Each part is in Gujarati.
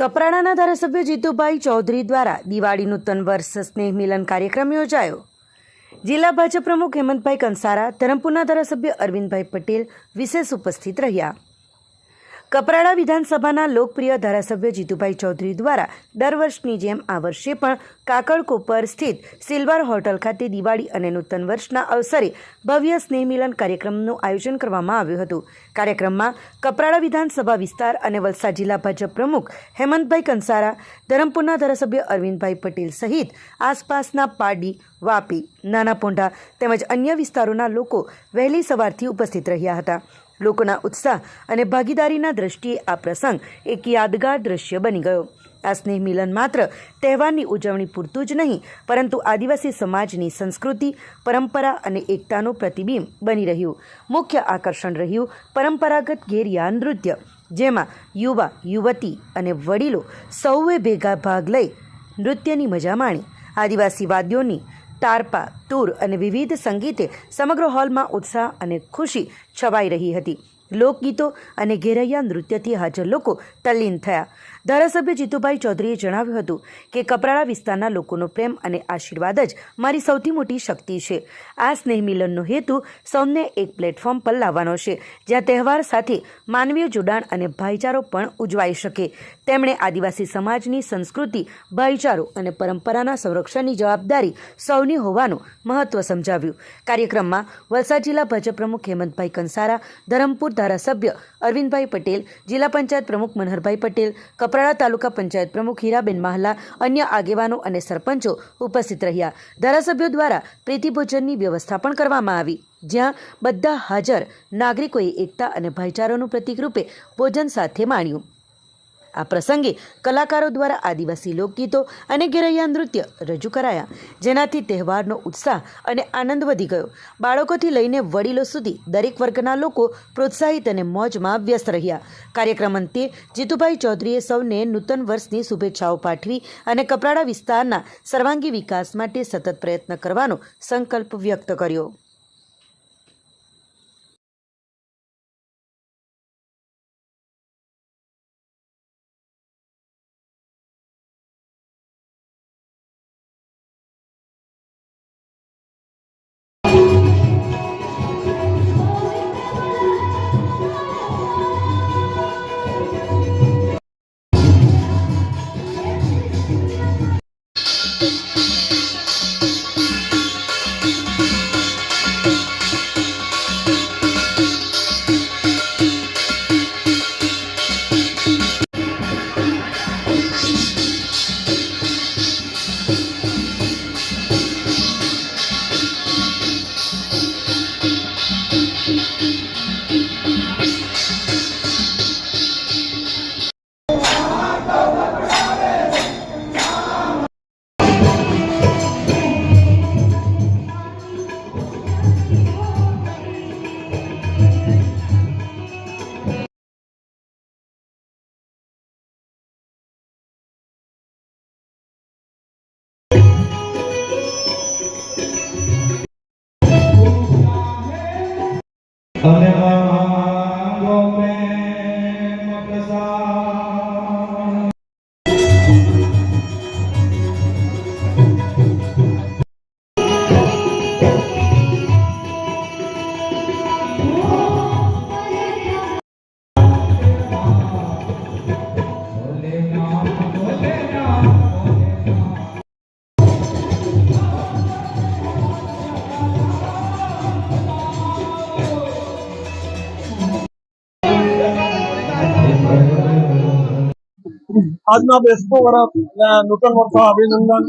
કપરાડાના ધારાસભ્ય જીતુભાઈ ચૌધરી દ્વારા દિવાળી નૂતન વર્ષ સ્નેહ મિલન કાર્યક્રમ યોજાયો. જિલ્લા ભાજપ પ્રમુખ હેમંતભાઈ કંસારા, ધરમપુરના ધારાસભ્ય અરવિંદભાઈ પટેલ વિશેષ ઉપસ્થિત રહ્યા. કપરાડા વિધાનસભાના લોકપ્રિય ધારાસભ્ય જીતુભાઈ ચૌધરી દ્વારા દર વર્ષની જેમ આ વર્ષે પણ કાકડકોપર સ્થિત સિલ્વર હોટલ ખાતે દિવાળી અને નૂતન વર્ષના અવસરે ભવ્ય સ્નેહ મિલન કાર્યક્રમનું આયોજન કરવામાં આવ્યું હતું. કાર્યક્રમમાં કપરાડા વિધાનસભા વિસ્તાર અને વલસાડ જિલ્લા ભાજપ પ્રમુખ હેમંતભાઈ કંસારા, ધરમપુરના ધારાસભ્ય અરવિંદભાઈ પટેલ સહિત આસપાસના પાડી, વાપી, નાના પોંઢા તેમજ અન્ય વિસ્તારોના લોકો વહેલી સવારથી ઉપસ્થિત રહ્યા હતા. લોકોના ઉત્સાહ અને ભાગીદારીના દ્રષ્ટિએ આ પ્રસંગ એક યાદગાર દ્રશ્ય બની ગયો. આ સ્નેહ મિલન માત્ર તહેવારની ઉજવણી પૂરતું જ નહીં, પરંતુ આદિવાસી સમાજની સંસ્કૃતિ, પરંપરા અને એકતાનું પ્રતિબિંબ બની રહ્યું. મુખ્ય આકર્ષણ રહ્યું પરંપરાગત ઘેરિયા નૃત્ય, જેમાં યુવા, યુવતી અને વડીલો સૌએ ભેગા ભાગ લઈ નૃત્યની મજા માણી. આદિવાસી વાદ્યોની તારપા, તૂર અને વિવિધ સંગીતે સમગ્ર હોલમાં ઉત્સાહ અને ખુશી છવાઈ રહી હતી. લોકગીતો અને ઘેરૈયા નૃત્યથી હાજર લોકો તલ્લીન થયા. ધારાસભ્ય જીતુભાઈ ચૌધરીએ જણાવ્યું હતું કે કપરાળા વિસ્તારના લોકોનો પ્રેમ અને આશીર્વાદ જ મારી સૌથી મોટી શક્તિ છે. આ સ્નેહ મિલનનો હેતુ સૌને એક પ્લેટફોર્મ પર લાવવાનો છે, જ્યાં તહેવાર સાથે માનવીય જોડાણ અને ભાઈચારો પણ ઉજવાઈ શકે. તેમણે આદિવાસી સમાજની સંસ્કૃતિ, ભાઈચારો અને પરંપરાના સંરક્ષણની જવાબદારી સૌની હોવાનું મહત્વ સમજાવ્યું. કાર્યક્રમમાં વલસાડ જિલ્લા ભાજપ પ્રમુખ હેમંતભાઈ કંસારા, ધરમપુર ધારાસભ્ય અરવિંદભાઈ પટેલ, જિલ્લા પંચાયત પ્રમુખ મનહરભાઈ પટેલ કપરાડા તાલુકા પંચાયત પ્રમુખ હીરાબેન માહલા, અન્ય આગેવાનો અને સરપંચો ઉપસ્થિત રહ્યા. ધારાસભ્યો દ્વારા પ્રીતિભોજનની વ્યવસ્થા પણ કરવામાં આવી, જ્યાં બધા હાજર. નાગરિકોએ એકતા અને ભાઈચારાનું પ્રતિકરૂપે ભોજન સાથે માણ્યું. આ પ્રસંગે કલાકારો દ્વારા આદિવાસી લોકગીતો અને ઘેરૈયા નૃત્ય રજૂ કરાયા. જેનાથી તહેવારનો ઉત્સાહ અને આનંદ વધી ગયો. બાળકોથી લઈને વડીલો સુધી દરેક વર્ગના લોકો પ્રોત્સાહિત અને મોજમાં વ્યસ્ત રહ્યા. કાર્યક્રમ અંતે જીતુભાઈ ચૌધરીએ સૌને નૂતન વર્ષની શુભેચ્છાઓ પાઠવી અને કપરાડા વિસ્તારના સર્વાંગી વિકાસ માટે સતત પ્રયત્ન કરવાનો સંકલ્પ વ્યક્ત કર્યો. અને Amen. આજના બેસતો વર્ષ અને નૂતન વર્ષ અભિનંદન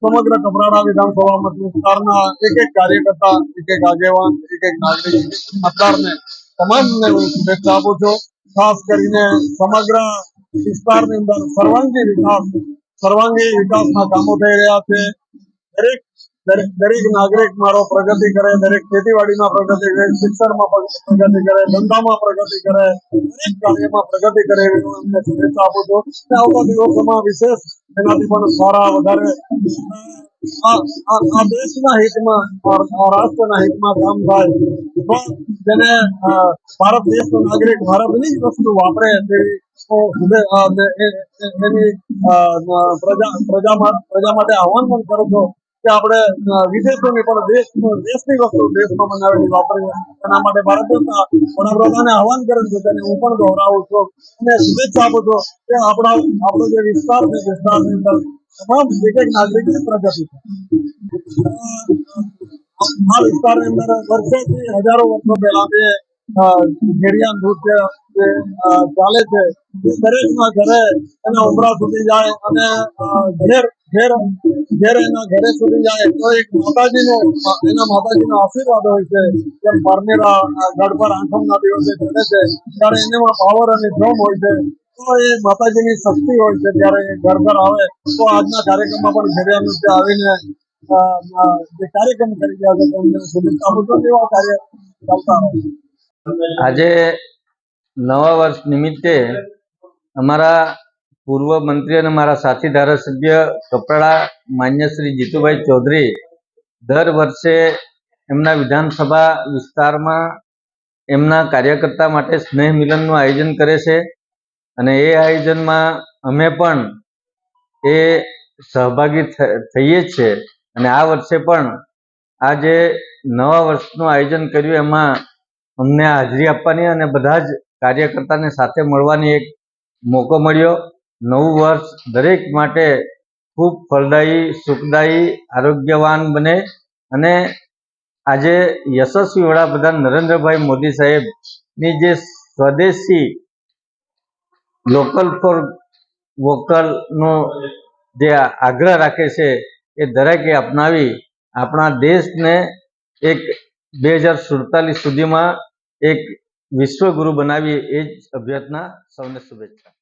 સમગ્ર કપરાડા વિધાનસભા મત વિસ્તારના એક એક કાર્યકર્તા, એક એક આગેવાન, એક એક નાગરિક મતદારને તમામને હું શુભેચ્છા આપું છું. ખાસ કરીને સમગ્ર વિસ્તારની અંદર સર્વાંગી વિકાસ, સર્વાંગી વિકાસના કામો થઈ રહ્યા છે. દરેક દરેક દરેક નાગરિક મારો પ્રગતિ કરે, દરેક ખેતીવાડીમાં પ્રગતિ કરે, શિક્ષણમાં પ્રગતિ કરે, ધંધામાં પ્રગતિ કરે, દરેક કાર્યમાં પ્રગતિ કરે એવી હું એમને શુભેચ્છા આપું છું. આવતા દિવસોમાં વિશેષ એનાથી પણ સારા વધારે આ દેશના હિતમાં રાષ્ટ્રના હિતમાં કામ થાય. જેને ભારત દેશનો નાગરિક ભારતની જ વસ્તુ વાપરે તેવી એની પ્રજા પ્રજા માટે આહવાન પણ કરું છું. કે આપણે વિદેશોની પણ દેશ દેશની વસ્તુ દેશમાં બનાવેલી વાપરીએ. એના માટે ભારત વડાપ્રધાને આહવાન કરેલ છે તેને હું પણ દોહરાવું છું. અને શુભેચ્છા આપું છું કે આપણા આપણો જે વિસ્તાર છે વિસ્તારની અંદર તમામ એક એક નાગરિકની પ્રગતિ આ વિસ્તારની અંદર વર્ષોથી હજારો વર્ષો પહેલા અ, ઘેડિયા નૃત્ય જે ચાલે છે દરેક દરેકના ઘરે એના ઉમરા સુધી જાય અને ઘેર એના ઘરે સુધી જાય તો એક માતાજીનો, એના માતાજીનો આશીર્વાદ હોય છે જેમ પરનેરા ગઢ પર આઠમના દિવસે ચડે છે, ત્યારે એનામાં પાવર અને માતાજીની શક્તિ હોય છે જ્યારે ઘર ઘર આવે, તો આજના કાર્યક્રમમાં પણ ઘેડિયા નૃત્ય આવીને જે કાર્યક્રમ કરી રહ્યા છે તેમને શુભેચ્છા આપું છું એવા કાર્ય ચાલતા આજે નવા વર્ષ નિમિત્તે અમારા પૂર્વ મંત્રી અને મારા સાથી ધારાસભ્ય કપરાડા માન્ય શ્રી જીતુભાઈ ચૌધરી દર વર્ષે એમના વિધાનસભા વિસ્તારમાં એમના કાર્યકર્તા માટે સ્નેહ મિલનનું આયોજન કરે છે. અને એ આયોજનમાં અમે પણ એ સહભાગી થઈએ જ છે અને આ વર્ષે પણ આ જે નવા વર્ષનું આયોજન કર્યું, એમાં અમને હાજરી આપવાની અને બધા જ કાર્યકર્તાને સાથે મળવાની એક મોકો મળ્યો. નવું વર્ષ દરેક માટે ખૂબ ફળદાયી, સુખદાયી, આરોગ્યવાન બને અને આજે યશસ્વી વડાપ્રધાન નરેન્દ્રભાઈ મોદી સાહેબની જે સ્વદેશી લોકલ ફોર વોકલનો જે આગ્રહ રાખે છે એ દરેકે અપનાવી આપણા દેશને એક બે હજાર સુડતાલીસ સુધીમાં એક વિશ્વગુરુ બનાવીએ એ જ અભ્યર્થના સૌને શુભેચ્છા.